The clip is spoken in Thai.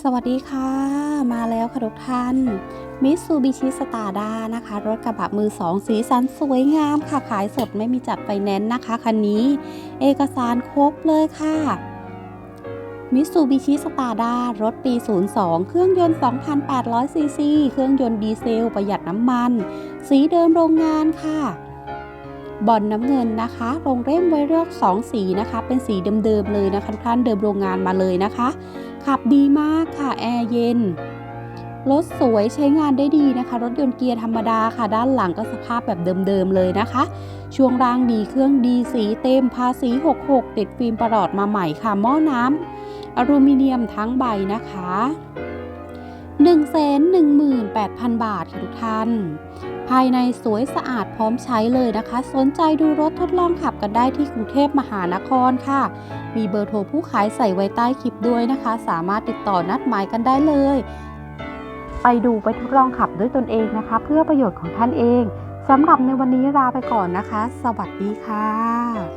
สวัสดีค่ะ มาแล้วค่ะทุกท่านมิสูบิชิสตาร์ด้านะคะ รถกระบะมือสองสีสันสวยงามค่ะ ขายสดไม่มีจัดไฟแนนซ์นะคะคันนี้ เอกสารครบเลยค่ะมิสูบิชิสตาร์ด้ารถปี 02 เครื่องยนต์ 2,800 ซีซี เครื่องยนต์ดีเซล ประหยัดน้ำมัน สีเดิมโรงงานค่ะบอลน้ำเงินนะคะโรงเล่มไว้เลือก2สีนะคะ เป็นสีเดิมๆเลยนะคะท่านเดิมโรงงานมาเลยนะคะ ขับดีมากค่ะ แอร์เย็น รถสวยใช้งานได้ดีนะคะ รถยนต์เกียร์ธรรมดาค่ะ ด้านหลังก็สภาพแบบเดิมๆเลยนะคะ ช่วงร่างดีเครื่องดีสีเต็มภาษี 66 ติดฟิล์มประหลอดมาใหม่ค่ะ หม้อน้ำอลูมิเนียมทั้งใบนะคะ 118,000 บาทค่ะทุกท่าน ภายในสวยสะอาดพร้อมใช้เลยนะคะ สนใจดูรถทดลองขับกันได้ที่กรุงเทพมหานครค่ะ มีเบอร์โทรผู้ขายใส่ไว้ใต้คลิปด้วยนะคะ สามารถติดต่อนัดหมายกันได้เลย ไปดูไปทดลองขับด้วยตนเองนะคะ เพื่อประโยชน์ของท่านเองสำหรับในวันนี้ลาไปก่อนนะคะ สวัสดีค่ะ